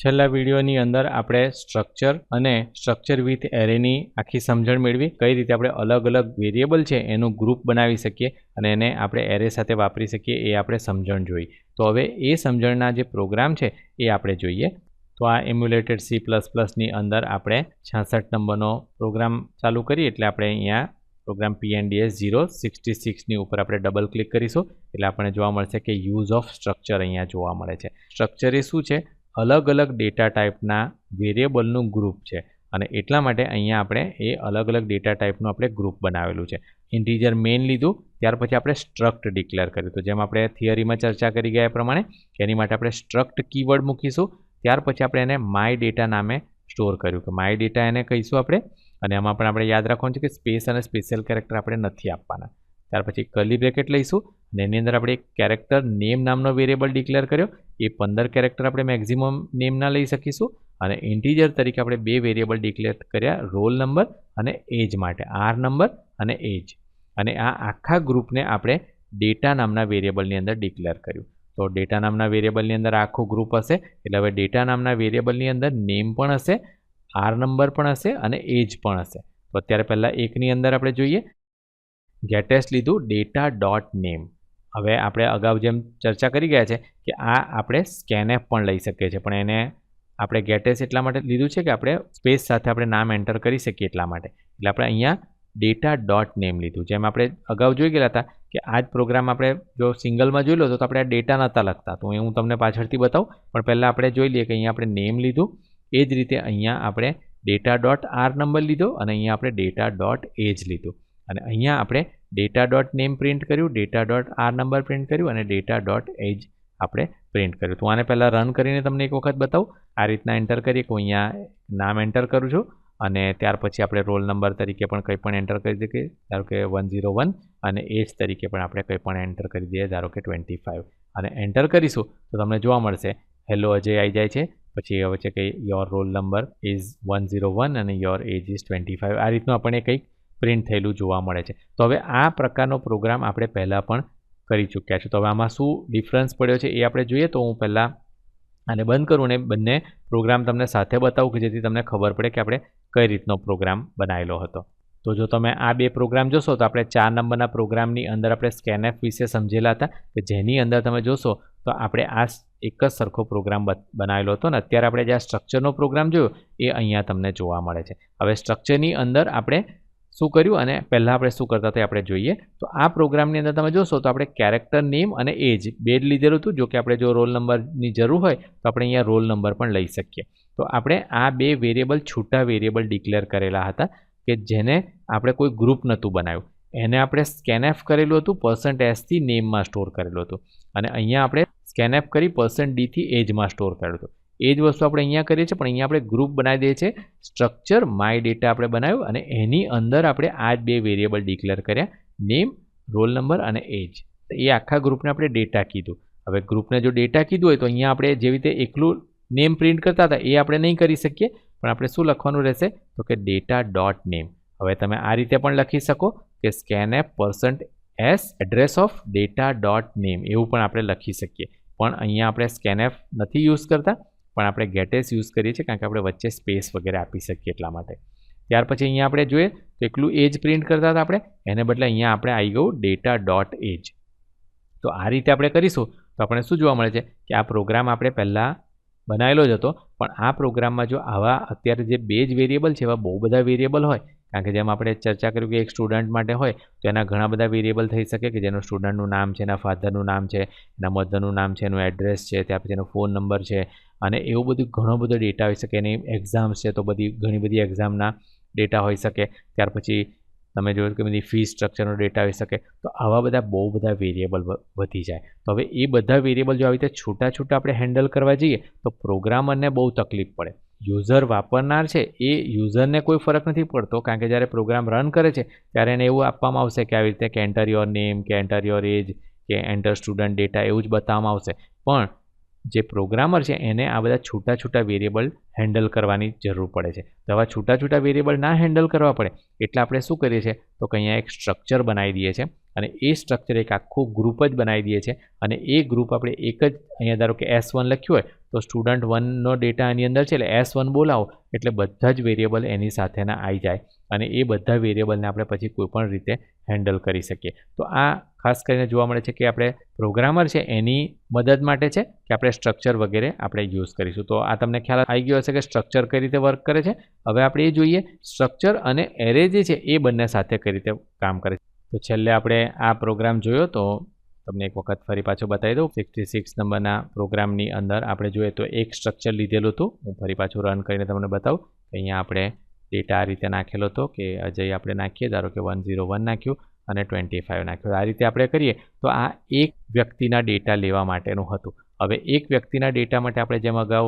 છેલ્લા વિડીયોની અંદર આપણે સ્ટ્રક્ચર અને સ્ટ્રક્ચર વિથ એરેની આખી સમજણ મેળવી, કઈ રીતે આપણે અલગ અલગ વેરિયેબલ છે એનું ગ્રુપ બનાવી શકીએ અને એને આપણે એરે સાથે વાપરી શકીએ એ આપણે સમજણ જોઈ. તો હવે એ સમજણના જે પ્રોગ્રામ છે એ આપણે જોઈએ. તો આ એમ્યુલેટેડ સી પ્લસ પ્લસની અંદર આપણે છાસઠ નંબરનો પ્રોગ્રામ ચાલુ કરીએ એટલે આપણે અહીંયા પ્રોગ્રામ પીએનડીએસ ઝીરો સિક્સટી સિક્સની ઉપર આપણે ડબલ ક્લિક કરીશું. એટલે આપણને જોવા મળશે કે યુઝ ઓફ સ્ટ્રક્ચર અહીંયા જોવા મળે છે. સ્ટ્રક્ચર એ શું છે? અલગ અલગ ડેટા ટાઈપના વેરિયેબલનું ગ્રુપ છે. અને એટલા માટે અહીંયા આપણે એ અલગ અલગ ડેટા ટાઈપનું આપણે ગ્રુપ બનાવેલું છે. ઇન્ટીજર મેઇન લીધું, ત્યાર પછી આપણે સ્ટ્રક્ટ ડિક્લેર કર્યું. તો જેમ આપણે થિયરીમાં ચર્ચા કરી ગયા પ્રમાણે, એની માટે આપણે સ્ટ્રક્ટ કીવર્ડ મૂકીશું. ત્યાર પછી આપણે એને માય ડેટા નામે સ્ટોર કર્યું. કે માય ડેટા એને કહીશું આપણે. અને એમાં પણ આપણે યાદ રાખવાનું છે કે સ્પેસ અને સ્પેશિયલ કેરેક્ટર આપણે નથી આપવાના. ત્યાર પછી કલી બ્રેકેટ લઈશું અને એની અંદર આપણે એક કેરેક્ટર નેમ નામનો વેરિયેબલ ડિક્લેર કર્યો. એ પંદર કેરેક્ટર આપણે મેક્ઝિમમ નેમના લઈ શકીશું અને ઇન્ટીજર તરીકે આપણે બે વેરિયેબલ ડિક્લેર કર્યા રોલ નંબર અને એજ માટે આર નંબર અને એજ અને આ આખા ગ્રુપને આપણે ડેટા નામના વેરિયેબલની અંદર ડિક્લેર કર્યું. તો ડેટા નામના વેરિયેબલની અંદર આખું ગ્રુપ હશે, એટલે હવે ડેટા નામના વેરિયેબલની અંદર નેમ પણ હશે આર નંબર પણ હશે અને એજ પણ હશે. તો અત્યારે પહેલાં એકની અંદર આપણે જોઈએ ગેટેસ્ટ લીધું ડેટા ડોટ નેમ હવે આપણે અગાઉ જેમ ચર્ચા કરી ગયા છે કે આ આપણે સ્કેનએફ પણ લઈ શકીએ છીએ, પણ એને આપણે ગેટેસ એટલા માટે લીધું છે કે આપણે સ્પેસ સાથે આપણે નામ એન્ટર કરી શકીએ એટલા માટે. એટલે આપણે અહીંયા ડેટા ડોટ નેમ લીધું. જેમ આપણે અગાઉ જોઈ ગયેલા હતા કે આ જ પ્રોગ્રામ આપણે જો સિંગલમાં જોઈ લો તો આપણે આ ડેટા નહોતા લખતા. તો હું તમને પાછળથી બતાવું, પણ પહેલાં આપણે જોઈ લઈએ કે અહીંયા આપણે નેમ લીધું. એ જ રીતે અહીંયા આપણે ડેટા ડોટ આર નંબર લીધો અને અહીંયા આપણે ડેટા ડોટ એજ લીધું. અને અહીંયા આપણે ડેટા ડોટ નેમ પ્રિન્ટ કર્યું data dot R number print કર્યું અને ડેટા ડોટ એજ આપણે પ્રિન્ટ કર્યું. તો આને પહેલાં રન કરીને તમને એક વખત બતાવું. આ રીતના એન્ટર કરીએ. કે અહીંયા નામ એન્ટર કરું છું અને ત્યાર પછી આપણે રોલ નંબર તરીકે પણ કંઈ પણ એન્ટર કરી દઈએ ધારો કે વન ઝીરો વન અને એજ તરીકે પણ આપણે કંઈ પણ એન્ટર કરી દઈએ. ધારો કે ટ્વેન્ટી ફાઇવ અને એન્ટર કરીશું તો તમને જોવા મળશે. હેલો અજય આવી જાય છે. પછી હવે છે કે your roll number is one zero one અને your age is twenty five આ રીતનું આપણે કંઈક પ્રિન્ટ થયેલું જોવા મળે છે. તો હવે આ પ્રકારનો પ્રોગ્રામ આપણે પહેલાં પણ કરી ચૂક્યા છે. તો હવે આમાં શું ડિફરન્સ પડ્યો છે એ આપણે જોઈએ તો હું પહેલાં આને બંધ કરું ને બંને પ્રોગ્રામ તમને સાથે બતાવું કે જેથી તમને ખબર પડે કે આપણે કઈ રીતનો પ્રોગ્રામ બનાવેલો હતો. તો જો તમે આ બે પ્રોગ્રામ જોશો તો આપણે ચાર નંબરના પ્રોગ્રામની અંદર આપણે સ્કેનએફ વિશે સમજેલા હતા કે જેની અંદર તમે જોશો તો આપણે આ એક જ સરખો પ્રોગ્રામ બનાવેલો હતો ને અત્યારે આપણે જે આ સ્ટ્રક્ચરનો પ્રોગ્રામ જોયો એ અહીંયા તમને જોવા મળે છે. હવે સ્ટ્રક્ચરની અંદર આપણે શું કર્યું અને પહેલાં આપણે શું કરતા હતા આપણે જોઈએ. તો આ પ્રોગ્રામની અંદર તમે જોશો તો આપણે કેરેક્ટર નેમ અને એજ બે જ લીધેલું હતું. જો કે આપણે જો રોલ નંબરની જરૂર હોય તો આપણે અહીંયા રોલ નંબર પણ લઈ શકીએ. તો આપણે આ બે વેરિયેબલ છૂટા વેરિયેબલ ડિક્લેર કરેલા હતા કે જેને આપણે કોઈ ગ્રુપ નહોતું બનાવ્યું. એને આપણે સ્કેનએફ કરેલું હતું પર્સન્ટ એસથી નેમમાં સ્ટોર કરેલું હતું. અને અહીંયા આપણે સ્કેનએફ કરી પર્સન્ટ ડીથી એજમાં સ્ટોર કરેલું હતું. એ જ વસ્તુ આપણે અહીંયા કરીએ છીએ, પણ અહીંયા આપણે ગ્રુપ બનાવી દઈએ છીએ. સ્ટ્રક્ચર માય ડેટા આપણે બનાવ્યું અને એની અંદર આપણે આ જ બે વેરિયેબલ ડિક્લેર કર્યા. નેમ રોલ નંબર અને એજ એ આખા ગ્રુપને આપણે ડેટા કીધું. હવે ગ્રુપને જો ડેટા કીધું હોય તો અહીંયા આપણે જેવી રીતે એકલું નેમ પ્રિન્ટ કરતા હતા એ આપણે નહીં કરી શકીએ. પણ આપણે શું લખવાનું રહેશે? તો કે ડેટા ડોટ નેમ હવે તમે આ રીતે પણ લખી શકો કે scanf percent S address of data dot name એવું પણ આપણે લખી શકીએ. પણ અહીંયા આપણે સ્કેન એપ નથી યુઝ કરતા. પણ આપણે ગેટેસ યુઝ કરીએ છીએ કારણ કે આપણે વચ્ચે સ્પેસ વગેરે આપી શકીએ એટલા માટે. ત્યાર પછી અહીંયા આપણે જોઈએ તો એકલું એજ પ્રિન્ટ કરતા હતા આપણે, એને બદલે અહીંયા આપણે આવી ગયું ડેટા ડોટ એજ. તો આ રીતે આપણે કરીશું તો આપણે શું જોવા મળે છે કે આ પ્રોગ્રામ આપણે પહેલાં બનાવેલો જ હતો, પણ આ પ્રોગ્રામમાં જો આવા અત્યારે જે બે જ વેરિયેબલ છે, એવા બહુ બધા વેરિયેબલ હોય, કારણ કે જેમ આપણે ચર્ચા કર્યું કે એક સ્ટુડન્ટ માટે હોય, તો એના ઘણા બધા વેરિયેબલ થઈ શકે કે જેનું સ્ટુડન્ટનું નામ છે, એના ફાધરનું નામ છે, એના મધરનું નામ છે, એનું એડ્રેસ છે, ત્યાર પછી એનો ફોન નંબર છે અને એવું બધું ઘણો બધો ડેટા હોઈ શકે. એની એક્ઝામ્સ છે તો બધી, ઘણી બધી એક્ઝામના ડેટા હોઈ શકે. ત્યાર પછી તમે જોયું કે બધી ફી સ્ટ્રક્ચરનો ડેટા હોઈ શકે. તો આવા બધા બહુ બધા વેરિયેબલ વધી જાય. તો હવે એ બધા વેરિયેબલ જો આવી રીતે છૂટા છૂટા આપણે હેન્ડલ કરવા જઈએ, તો પ્રોગ્રામરને બહુ તકલીફ પડે. યુઝર વાપરનાર છે, એ યુઝરને કોઈ ફરક નથી પડતો. કારણ કે જ્યારે પ્રોગ્રામ રન કરે છે, ત્યારે એને એવું આપવામાં આવશે કે આવી રીતે કે એન્ટર યોર નેમ કે એન્ટર યોર એજ કે એન્ટર સ્ટુડન્ટ ડેટા એવું જ બતાવવામાં આવશે. પણ જે પ્રોગ્રામર છે, એને આ બધા છૂટા છૂટા વેરિયેબલ હેન્ડલ કરવાની જરૂર પડે છે. તો આવા છૂટા છૂટા વેરિયેબલ ના હેન્ડલ કરવા પડે, એટલે આપણે શું કરીએ છીએ? તો કે અહીંયા એક સ્ટ્રક્ચર બનાવી દઈએ છીએ અને એ સ્ટ્રક્ચર એક આખું ગ્રુપ જ બનાવી દઈએ છીએ અને એ ગ્રુપ આપણે એક જ, અહીંયા ધારો કે એસ વન લખ્યું હોય તો સ્ટુડન્ટ વનનો ડેટા આની અંદર છે એટલે એસ વન બોલાવો, એટલે બધા જ વેરિયેબલ એની સાથેના આવી જાય અને એ બધા વેરિયેબલને આપણે પછી કોઈપણ રીતે હેન્ડલ કરી શકીએ. તો આ ખાસ કરીને જોવા મળે છે કે આપણે પ્રોગ્રામર છે એની મદદ માટે છે કે આપણે સ્ટ્રક્ચર વગેરે આપણે યુઝ કરીશું. તો આ તમને ખ્યાલ આવી ગયો હશે કે સ્ટ્રક્ચર કઈ રીતે વર્ક કરે છે? હવે આપણે એ જોઈએ સ્ટ્રક્ચર અને એરે જે છે એ બંને સાથે કઈ રીતે કામ કરે છે? તો છેલ્લે આપણે આ પ્રોગ્રામ જોયો તો તમને એક વખત ફરી પાછો બતાવી દઉં. સિક્સટી સિક્સ નંબરના પ્રોગ્રામની અંદર આપણે જોઈએ તો એક સ્ટ્રક્ચર લીધેલું હતું. હું ફરી પાછું રન કરીને તમને બતાવું અહીંયા આપણે ડેટા આ રીતે નાખેલો હતો કે અજય આપણે નાખીએ, ધારો કે વન ઝીરો વન નાખ્યું અને ટ્વેન્ટી ફાઇવ નાખ્યું. આ રીતે આપણે કરીએ તો આ એક વ્યક્તિના ડેટા લેવા માટેનું હતું. હવે એક વ્યક્તિના ડેટા માટે આપણે જેમ અગાઉ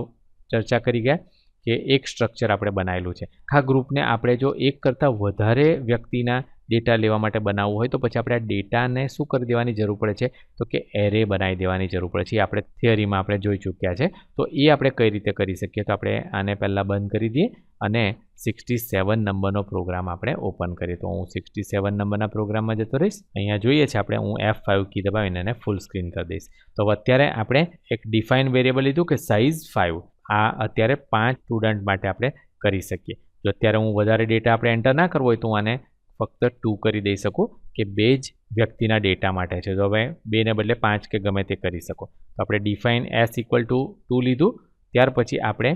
ચર્ચા કરી ગયા કે એક સ્ટ્રક્ચર આપણે બનાવેલું છે. આખા ગ્રુપને આપણે જો એક કરતાં વધારે વ્યક્તિના ડેટા લેવા માટે બનાવવું હોય તો પછી આપણે આ ડેટાને શું કરી દેવાની જરૂર પડે છે? તો કે એરે બનાવી દેવાની જરૂર પડે છે. એ આપણે થિયરીમાં આપણે જોઈ ચૂક્યા છે. તો એ આપણે કઈ રીતે કરી શકીએ? તો આપણે આને પહેલાં બંધ કરી દઈએ અને સિક્સટી સેવન નંબરનો પ્રોગ્રામ આપણે ઓપન કરીએ. તો હું સિક્સટી સેવન નંબરના પ્રોગ્રામમાં જતો રહીશ. અહીંયા જોઈએ છે આપણે હું એફ ફાઇવ કી દબાવીને એને ફૂલ સ્ક્રીન કરી દઈશ. તો અત્યારે આપણે એક ડિફાઇન વેરિયેબલ લીધું કે સાઇઝ ફાઇવ આ અત્યારે પાંચ સ્ટુડન્ટ માટે આપણે કરી શકીએ. જો અત્યારે હું વધારે ડેટા આપણે એન્ટર ના કરવો હોય તો હું આને ફક્ત ટુ કરી દઈ શકું કે બે જ વ્યક્તિના ડેટા માટે છે. તો હવે બેને બદલે પાંચ કે ગમે તે કરી શકો. તો આપણે define S equal to two લીધું. ત્યાર પછી આપણે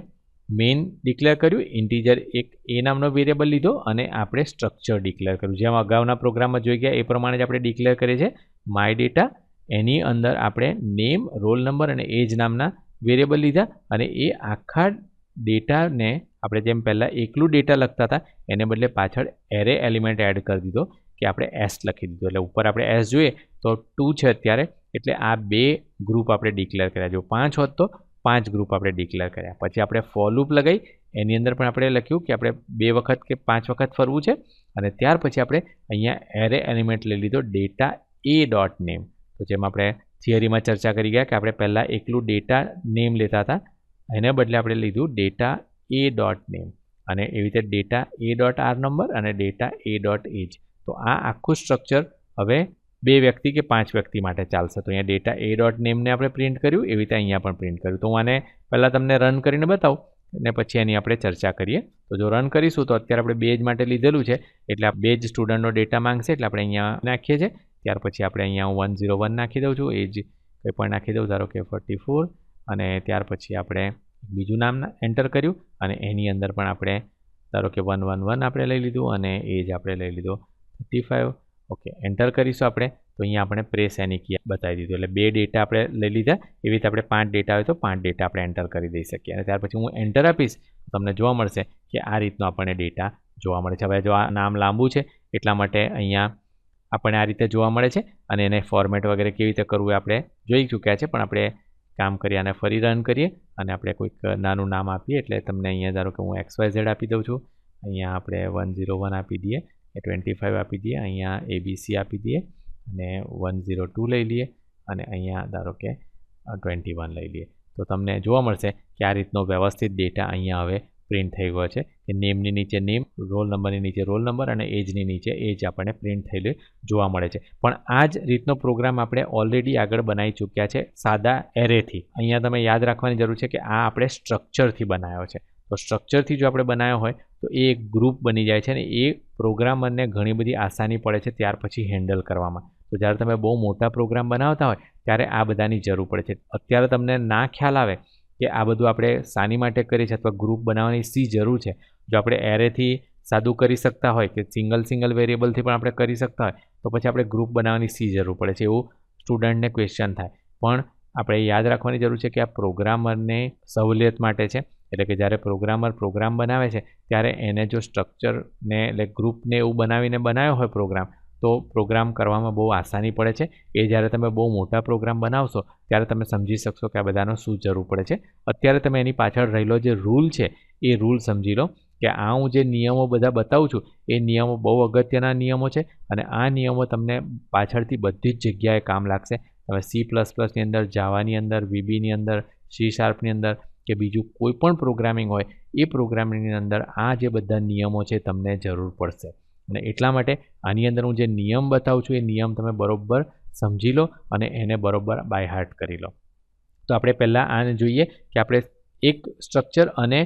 મેઇન ડિક્લેર કર્યું ઇન્ટીજર એક એ નામનો વેરિયેબલ લીધો અને આપણે સ્ટ્રક્ચર ડિક્લેર કર્યું. જેમ અગાઉના પ્રોગ્રામમાં જોઈ ગયા, એ પ્રમાણે જ આપણે ડિક્લેર કરીએ છીએ. માય ડેટા એની અંદર આપણે નેમ રોલ નંબર અને એજ નામના વેરિયેબલ લીધા અને એ આખા ડેટાને આપણે જેમ પહેલાં એકલું ડેટા લખતા હતા, એને બદલે પાછળ એરે એલિમેન્ટ એડ કરી દીધો, કે આપણે એસ લખી દીધો. એટલે ઉપર આપણે એસ જોઈએ, તો ટુ છે અત્યારે. એટલે આ બે ગ્રુપ આપણે ડિક્લેર કર્યા. જો પાંચ હોત તો પાંચ ગ્રુપ આપણે ડિક્લેર કર્યા. પછી આપણે ફોલૂપ લગાવી એની અંદર પણ આપણે લખ્યું કે આપણે બે વખત કે પાંચ વખત ફરવું છે. અને ત્યાર પછી આપણે અહીંયા એરે એલિમેન્ટ લઈ લીધો ડેટા એ ડોટ નેમ તો જેમ આપણે થિયરીમાં ચર્ચા કરી ગયા કે આપણે પહેલાં એકલું ડેટા નેમ લેતા હતા, એને બદલે આપણે લીધું ડેટા એ ડોટ નેમ અને એવી રીતે data A dot R number અને ડેટા એ ડોટ એજ તો આ આખું સ્ટ્રક્ચર હવે બે વ્યક્તિ કે પાંચ વ્યક્તિ માટે ચાલશે. તો અહીંયા ડેટા એ ડોટ નેમને આપણે પ્રિન્ટ કર્યું, એવી રીતે અહીંયા પણ પ્રિન્ટ કર્યું. તો હું આને પહેલાં તમને રન કરીને બતાવું અને પછી એની આપણે ચર્ચા કરીએ. તો જો રન કરીશું, તો અત્યારે આપણે બે જ માટે લીધેલું છે. એટલે આ બે જ સ્ટુડન્ટનો ડેટા માંગશે, એટલે આપણે અહીંયા નાખીએ છીએ. ત્યાર પછી આપણે અહીંયા હું વન ઝીરો વન નાખી દઉં છું. એજ કંઈ પણ નાખી દઉં, ધારો કે ફોર્ટી ફોર અને ત્યાર પછી આપણે બીજું નામ એન્ટર કર્યું અને એની અંદર પણ આપણે ધારો કે વન વન વન આપણે લઈ લીધું અને એજ આપણે લઈ લીધો થર્ટી ફાઇવ ઓકે એન્ટર કરીશું આપણે, તો અહીંયા આપણે પ્રેસ એની કી બતાવી દીધું. એટલે બે ડેટા આપણે લઈ લીધા. એવી રીતે આપણે પાંચ ડેટા હોય તો પાંચ ડેટા આપણે એન્ટર કરી દઈ શકીએ. અને ત્યાર પછી હું એન્ટર આપીશ તમને જોવા મળશે કે આ રીતનો આપણને ડેટા જોવા મળે છે. હવે જો આ નામ લાંબુ છે, એટલા માટે અહીંયા આપણને આ રીતે જોવા મળે છે. અને એને ફોર્મેટ વગેરે કેવી રીતે કરવું એ આપણે જોઈ ચૂક્યા છે. પણ આપણે કામ કરીએ અને ફરી રન કરીએ અને આપણે કોઈક નાનું નામ આપીએ એટલે તમને અહીંયા ધારો કે હું એક્સ વાય ઝેડ આપી દઉં છું. અહીંયા આપણે વન ઝીરો વન આપી દઈએ ટ્વેન્ટી ફાઇવ આપી દઈએ, અહીંયા એબીસી આપી દઈએ અને વન ઝીરો ટુ લઈ લઈએ અને અહીંયા ધારો કે ટ્વેન્ટી વન લઈ લઈએ. તો તમને જોવા મળશે કે આ રીતનો વ્યવસ્થિત ડેટા અહીંયા હવે પ્રિન્ટ થઈ ગયો છે. કે નેમની નીચે નેમ રોલ નંબરની નીચે રોલ નંબર અને એજની નીચે એજ આપણને પ્રિન્ટ થયેલું જોવા મળે છે. પણ આ જ રીતનો પ્રોગ્રામ આપણે ઓલરેડી આગળ બનાવી ચૂક્યા છે સાદા એરેથી અહીંયા તમે યાદ રાખવાની જરૂર છે કે આ આપણે સ્ટ્રક્ચરથી બનાવ્યો છે. તો સ્ટ્રક્ચરથી જો આપણે બનાવ્યો હોય તો એ એક ગ્રુપ બની જાય છે અને એ પ્રોગ્રામરને ઘણી બધી આસાની પડે છે ત્યાર પછી હેન્ડલ કરવામાં. તો જ્યારે તમે બહુ મોટા પ્રોગ્રામ બનાવતા હોય ત્યારે આ બધાની જરૂર પડે છે. અત્યારે તમને ના ખ્યાલ આવે કે આ બધું આપણે શાની માટે કરીએ છીએ અથવા ગ્રુપ બનાવવાની સી જરૂર છે? જો આપણે એરેથી સાદું કરી શકતા હોય કે સિંગલ સિંગલ વેરિયેબલથી પણ આપણે કરી શકતા હોય, તો પછી આપણે ગ્રુપ બનાવવાની સી જરૂર પડે છે એવું સ્ટુડન્ટને ક્વેશ્ચન થાય. પણ આપણે યાદ રાખવાની જરૂર છે કે આ પ્રોગ્રામરને સહુલિયત માટે છે. એટલે કે જ્યારે પ્રોગ્રામર પ્રોગ્રામ બનાવે છે, ત્યારે એને જો સ્ટ્રક્ચરને એટલે ગ્રુપને એવું બનાવીને બનાવ્યો હોય પ્રોગ્રામ તો પ્રોગ્રામ કરવામાં બહુ આસાની પડે છે. એ જ્યારે તમે બહુ મોટા પ્રોગ્રામ બનાવશો, ત્યારે તમે સમજી શકશો કે આ બધાનો શું જરૂર પડે છે. અત્યારે તમે એની પાછળ રહેલો જે રૂલ છે, એ રૂલ સમજી લો કે આ હું જે નિયમો બધા બતાવું છું, એ નિયમો બહુ અગત્યના નિયમો છે અને આ નિયમો તમને પાછળથી બધી જ જગ્યાએ કામ લાગશે. તમે સી પ્લસ પ્લસની અંદર જાવાની અંદર વીબીની અંદર સી શાર્પની અંદર કે બીજું કોઈ પણ પ્રોગ્રામિંગ હોય, એ પ્રોગ્રામિંગની અંદર આ જે બધા નિયમો છે, તમને જરૂર પડશે. અને એટલા માટે આની અંદર હું જે નિયમ બતાવું છું, એ નિયમ તમે બરોબર સમજી લો અને એને બરોબર બાય હાર્ટ કરી લો. તો આપણે પહેલાં આને જોઈએ કે આપણે એક સ્ટ્રક્ચર અને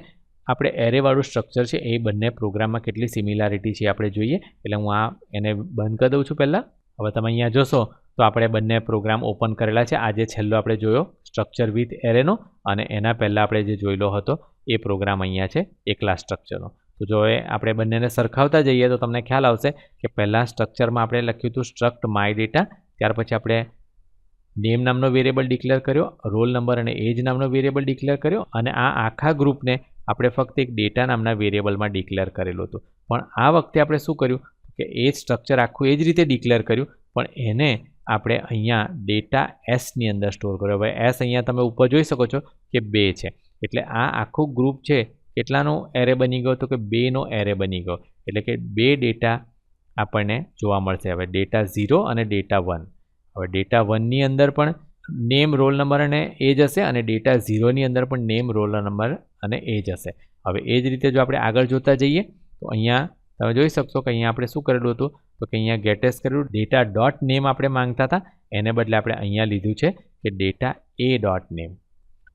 આપણે એરેવાળું સ્ટ્રક્ચર છે, એ બંને પ્રોગ્રામમાં કેટલી સિમિલારિટી છે આપણે જોઈએ. એટલે હું આ એને બંધ કરી દઉં છું પહેલાં. હવે તમે અહીંયા જોશો, તો આપણે બંને પ્રોગ્રામ ઓપન કરેલા છે. આજે છેલ્લો આપણે જોયો સ્ટ્રક્ચર વિથ એરેનો અને એના પહેલાં આપણે જે જોયેલો હતો, એ પ્રોગ્રામ અહીંયા છે, એકલા સ્ટ્રક્ચરનો તો જો એ આપણે બંનેને સરખાવતા જઈએ તો તમને ખ્યાલ આવશે કે પહેલાં સ્ટ્રક્ચરમાં આપણે લખ્યું હતું સ્ટ્રક્ટ માય ડેટા ત્યાર પછી આપણે નેમ નામનો વેરિયેબલ ડિક્લેર કર્યો રોલ નંબર અને એજ નામનો વેરિયેબલ ડિક્લેર કર્યો અને આ આખા ગ્રુપને આપણે ફક્ત એક ડેટા નામના વેરિયેબલમાં ડિક્લેર કરેલું હતું. પણ આ વખતે આપણે શું કર્યું? કે એ સ્ટ્રક્ચર આખું એ જ રીતે ડિક્લેર કર્યું, પણ એને આપણે અહીંયા ડેટા એસની અંદર સ્ટોર કર્યો. હવે એસ અહીંયા તમે ઉપર જોઈ શકો છો કે બે છે. એટલે આ આખું ગ્રુપ છે કેટલાનો એરે બની ગયો તો કે બેનો એરે બની ગયો. એટલે કે બે ડેટા આપણને જોવા મળશે. હવે ડેટા ઝીરો અને ડેટા વન હવે ડેટા વનની અંદર પણ નેમ રોલ નંબર અને એજ હશે અને ડેટા ઝીરોની અંદર પણ નેમ રોલ નંબર અને એજ હશે. હવે એ જ રીતે જો આપણે આગળ જોતા જઈએ, તો અહીંયા તમે જોઈ શકશો કે અહીંયા આપણે શું કરેલું હતું? તો કે અહીંયા ગેટેસ કરેલું. ડેટા ડોટ નેમ આપણે માંગતા હતા. એને બદલે આપણે અહીંયા લીધું છે કે ડેટા એ ડોટ નેમ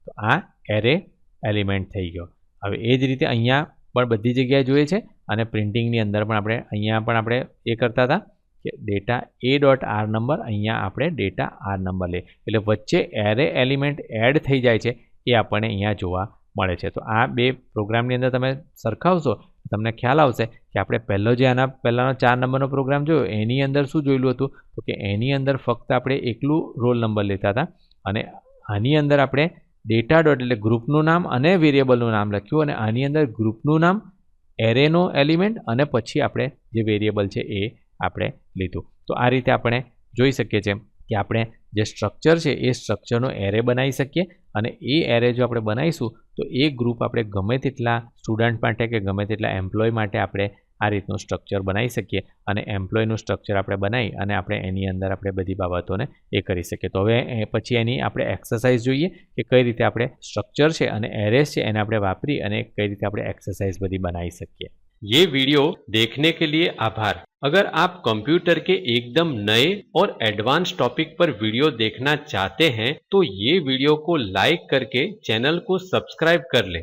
તો આ એરે એલિમેન્ટ થઈ ગયો. હવે એ જ રીતે અહીંયા પણ બધી જગ્યાએ જોઈએ છે અને પ્રિન્ટિંગની અંદર પણ આપણે અહીંયા પણ આપણે એ કરતા હતા કે data A dot R number અહીંયા આપણે ડેટા આર નંબર લઈએ. એટલે વચ્ચે એરે એલિમેન્ટ એડ થઈ જાય છે એ આપણને અહીંયા જોવા મળે છે. તો આ બે પ્રોગ્રામની અંદર તમે સરખાવશો તમને ખ્યાલ આવશે કે આપણે પહેલો જે આના પહેલાંનો ચાર નંબરનો પ્રોગ્રામ જોયો એની અંદર શું જોયેલું હતું? તો કે એની અંદર ફક્ત આપણે એકલું રોલ નંબર લેતા હતા અને આની અંદર આપણે ડેટા ડોટ એટલે ગ્રુપનું નામ અને વેરિયેબલનું નામ લખ્યું અને આની અંદર ગ્રુપનું નામ એરેનો એલિમેન્ટ અને પછી આપણે જે વેરિયેબલ છે એ આપણે લીધું. તો આ રીતે આપણે જોઈ શકીએ છીએ કે આપણે જે સ્ટ્રક્ચર છે એ સ્ટ્રક્ચરનો એરે બનાવી શકીએ અને એ એરે જો આપણે બનાવીશું તો એ ગ્રુપ આપણે ગમે તેટલા સ્ટુડન્ટ માટે કે ગમે તેટલા એમ્પ્લોય માટે આપણે આ રીતનું સ્ટ્રક્ચર બનાવી શકીએ અને એમ્પ્લોયનું સ્ટ્રક્ચર આપણે બનાવી અને આપણે એની અંદર આપણે બધી બાબતોને એ કરી શકીએ તો હવે પછી એની આપણે એક્સરસાઇઝ જોઈએ કે કઈ રીતે આપણે સ્ટ્રક્ચર છે અને એરેસ છે એને આપણે વાપરી અને કઈ રીતે આપણે એક્સરસાઇઝ બધી બનાવી શકીએ ये वीडियो देखने के लिए आभार अगर आप कंप्यूटर के एकदम नए और एडवांस टॉपिक पर वीडियो देखना चाहते हैं तो ये वीडियो को लाइक करके चैनल को सब्सक्राइब कर लें